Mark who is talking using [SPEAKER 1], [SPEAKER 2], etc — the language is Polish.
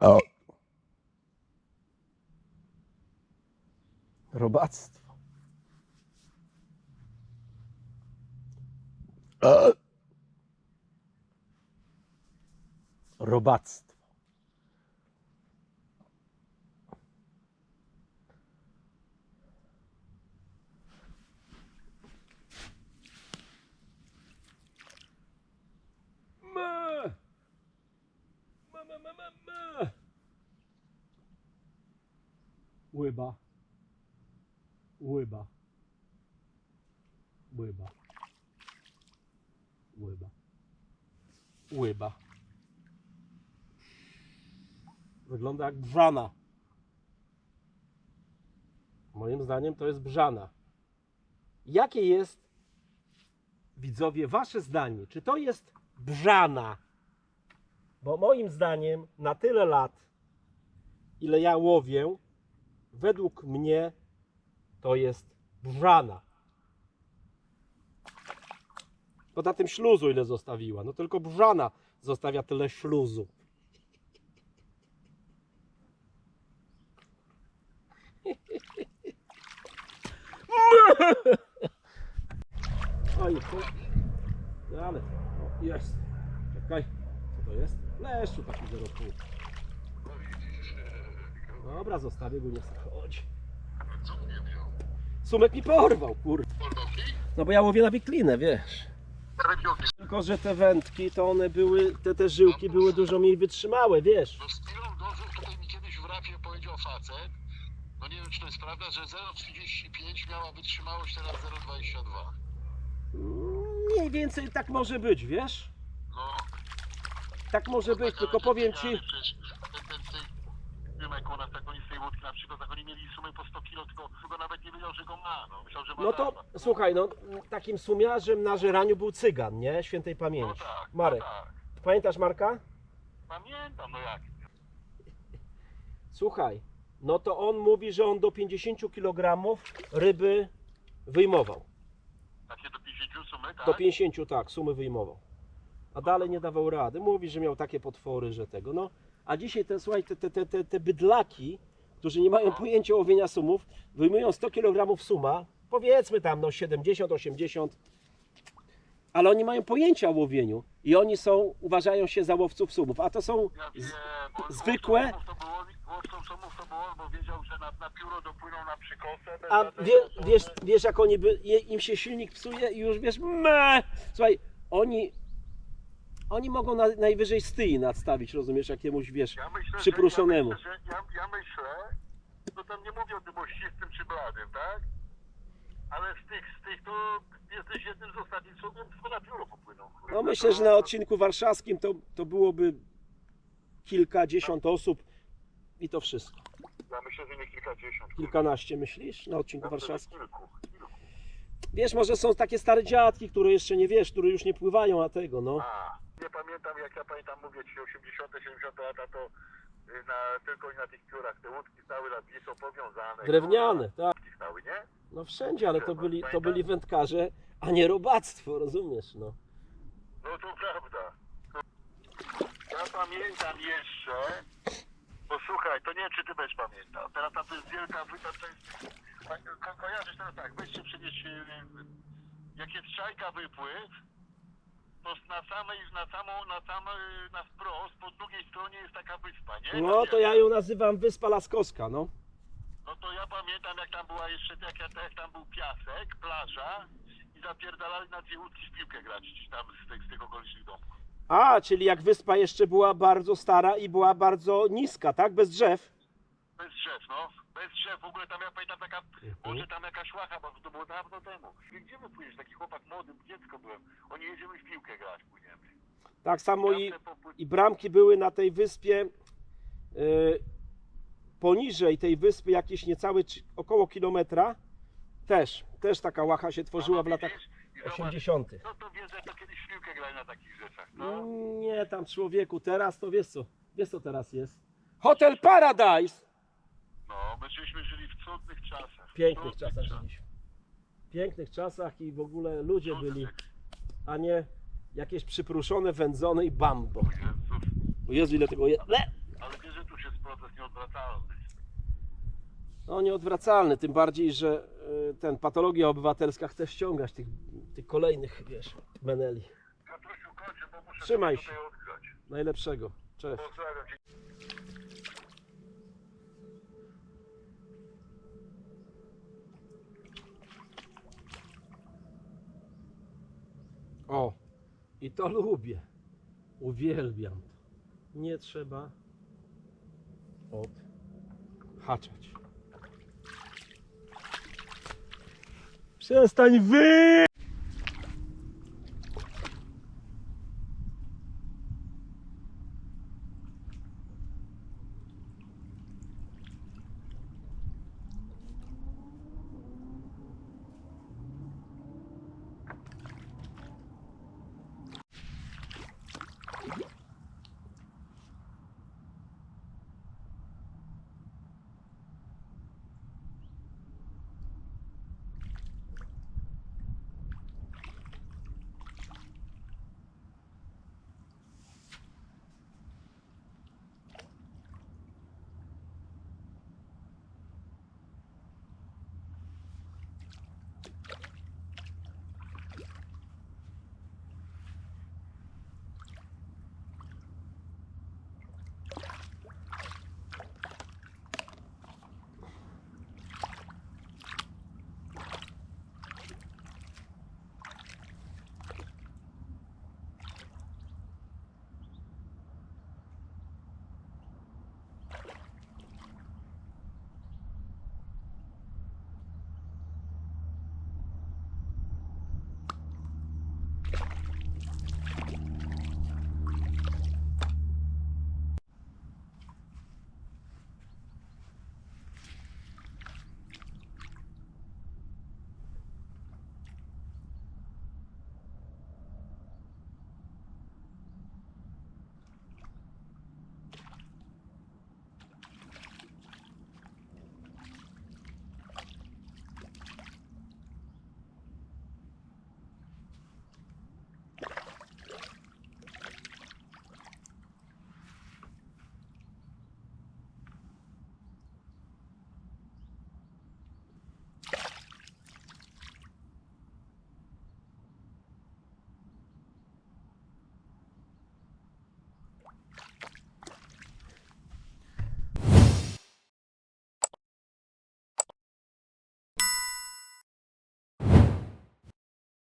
[SPEAKER 1] O. Robactwo. O. Robactwo. Ma! Ma, ma, ma, ma, ma! Łyba. Łyba. Łyba. Łyba. Łyba. Wygląda jak brzana. Moim zdaniem to jest brzana. Jakie jest, widzowie, wasze zdanie? Czy to jest brzana? Bo moim zdaniem na tyle lat, ile ja łowię, według mnie to jest brzana. Poza tym śluzu ile zostawiła. No tylko brzana zostawia tyle śluzu. Oj, ale, o, jest. Czekaj, co to jest? Leszczu taki 0,5. Dobra, zostawię go, nie chcę chodzi.
[SPEAKER 2] Co mnie wziął?
[SPEAKER 1] Sumek mi porwał, kur...
[SPEAKER 2] Porwał?
[SPEAKER 1] No bo ja łowię na wiklinę, wiesz. Tylko, że te wędki, to one były, te, te żyłki były dużo mniej wytrzymałe, wiesz.
[SPEAKER 2] No z chwilą dozór tutaj mi kiedyś w rafie powiedział facet, no nie wiem czy to jest prawda, że 0,35 miała wytrzymałość, teraz 0,22.
[SPEAKER 1] Mm, Mniej więcej tak może być, wiesz?
[SPEAKER 2] No.
[SPEAKER 1] Tak może być, tylko powiem ci...
[SPEAKER 2] Ale przecież ten, ten, ten, wiem jak u nas, tak oni z tej łódki na przykład, tak oni mieli sumy po 100 kilo, tylko tylko nawet nie wiedział, że go ma, no. Myślał, że ma
[SPEAKER 1] No to,
[SPEAKER 2] zapach.
[SPEAKER 1] słuchaj, no takim sumiarzem na żeraniu był cygan, nie? Świętej
[SPEAKER 2] No
[SPEAKER 1] pamięci.
[SPEAKER 2] tak,
[SPEAKER 1] Marek,
[SPEAKER 2] no tak.
[SPEAKER 1] pamiętasz Marka?
[SPEAKER 2] Pamiętam, no jak.
[SPEAKER 1] Słuchaj, no to on mówi, że on do 50 kg ryby wyjmował.
[SPEAKER 2] Takie do 50 sumy, tak?
[SPEAKER 1] Do 50 tak, sumy wyjmował. A dalej nie dawał rady. Mówi, że miał takie potwory, że tego. No, a dzisiaj te, słuchaj, te, te, te, te, te bydlaki, którzy nie mają pojęcia o łowienia sumów, wyjmują 100 kg suma, powiedzmy tam no 70, 80, ale oni mają pojęcia o łowieniu i oni są, uważają się za łowców sumów, a to są
[SPEAKER 2] Ja
[SPEAKER 1] z, zwykłe-
[SPEAKER 2] łowcą sumów To było, łowcą sumów to było, bo wiedział, że na, na pióro dopłyną na przykosę. bez
[SPEAKER 1] A
[SPEAKER 2] żadnego
[SPEAKER 1] wie, wiesz, wiesz jak oni by, je- im się silnik psuje i już wiesz, me. Słuchaj, oni, oni mogą na, najwyżej styi nadstawić, rozumiesz, jakiemuś, wiesz,
[SPEAKER 2] ja myślę,
[SPEAKER 1] przypruszonemu.
[SPEAKER 2] Że, ja, myślę, że, ja, ja myślę, no tam nie mówię o tym ościstym czy bladym, tak? Ale z tych, z tych to jesteś jednym z ostatnich, co tylko na pióro popłyną. kurde.
[SPEAKER 1] No myślę, że na odcinku warszawskim to, to byłoby kilkadziesiąt osób i to wszystko.
[SPEAKER 2] Ja myślę, że nie kilkadziesiąt.
[SPEAKER 1] Kilkanaście myślisz na odcinku
[SPEAKER 2] myślę, że
[SPEAKER 1] warszawskim?
[SPEAKER 2] Kilku, kilku.
[SPEAKER 1] Wiesz, może są takie stare dziadki, które jeszcze nie wiesz, które już nie pływają na tego, no.
[SPEAKER 2] A, nie pamiętam, jak ja pamiętam, mówię ci, 80 70 lata to y, na, tylko na tych piórach te łódki stały na dnie, są powiązane.
[SPEAKER 1] Drewniane, tak.
[SPEAKER 2] Łódki stały, nie?
[SPEAKER 1] No wszędzie, ale to byli, to byli wędkarze, a nie robactwo, rozumiesz, no.
[SPEAKER 2] No to prawda. Ja pamiętam jeszcze, bo słuchaj, to nie wiem, czy ty będziesz pamiętał. Teraz tam to jest wielka jest... Ko kojarzysz teraz tak, weźcie przecież, y, jak jest szajka wypływ, na samej, na samą, na samą, na wprost, po drugiej stronie jest taka wyspa, nie?
[SPEAKER 1] No to ja ją nazywam Wyspa Laskowska, no.
[SPEAKER 2] No to ja pamiętam, jak tam była jeszcze, jak, jak, jak tam był piasek, plaża i zapierdalali na dwie łódki w piłkę grać, tam z tych, z tych okolicznych domów.
[SPEAKER 1] A, czyli jak wyspa jeszcze była bardzo stara i była bardzo niska, tak? Bez drzew.
[SPEAKER 2] Bez drzew, no. Bez drzew. W ogóle tam ja pamiętam taka, może tam jakaś łacha, bo to było dawno temu. Gdzie my pójdziesz? Taki chłopak młody, dziecko byłem. Oni jedziemy w piłkę grać, płyniemy.
[SPEAKER 1] Tak samo i, i bramki były na tej wyspie yy, poniżej tej wyspy jakieś niecałe około kilometra. Też, też taka łacha się tworzyła w latach
[SPEAKER 2] widzisz? I zobacz,
[SPEAKER 1] 80.
[SPEAKER 2] No to wiesz, że to kiedyś w piłkę grali na takich rzeczach, no.
[SPEAKER 1] Nie, tam człowieku, teraz to wiesz co, wiesz co teraz jest? Hotel Paradise!
[SPEAKER 2] No, my żeśmy żyli w cudnych czasach.
[SPEAKER 1] W pięknych
[SPEAKER 2] Cudnych
[SPEAKER 1] czasach żyliśmy. W pięknych czasach i w ogóle ludzie
[SPEAKER 2] Cudnych.
[SPEAKER 1] byli, a nie jakieś przypruszone, wędzone i bambo.
[SPEAKER 2] Jezus.
[SPEAKER 1] O Jezu, ile tego jest. Le!
[SPEAKER 2] Ale wiesz, że tu jest proces nieodwracalny.
[SPEAKER 1] No nieodwracalny, tym bardziej, że y, ten patologia obywatelska chce ściągać tych, tych kolejnych, wiesz, meneli.
[SPEAKER 2] Piotrusiu, kończę, bo muszę
[SPEAKER 1] Trzymaj
[SPEAKER 2] tutaj odgrać.
[SPEAKER 1] Najlepszego. Cześć.
[SPEAKER 2] Pozdrawiam cię.
[SPEAKER 1] O, i to lubię. Uwielbiam to. Nie trzeba odhaczać. Przestań wy!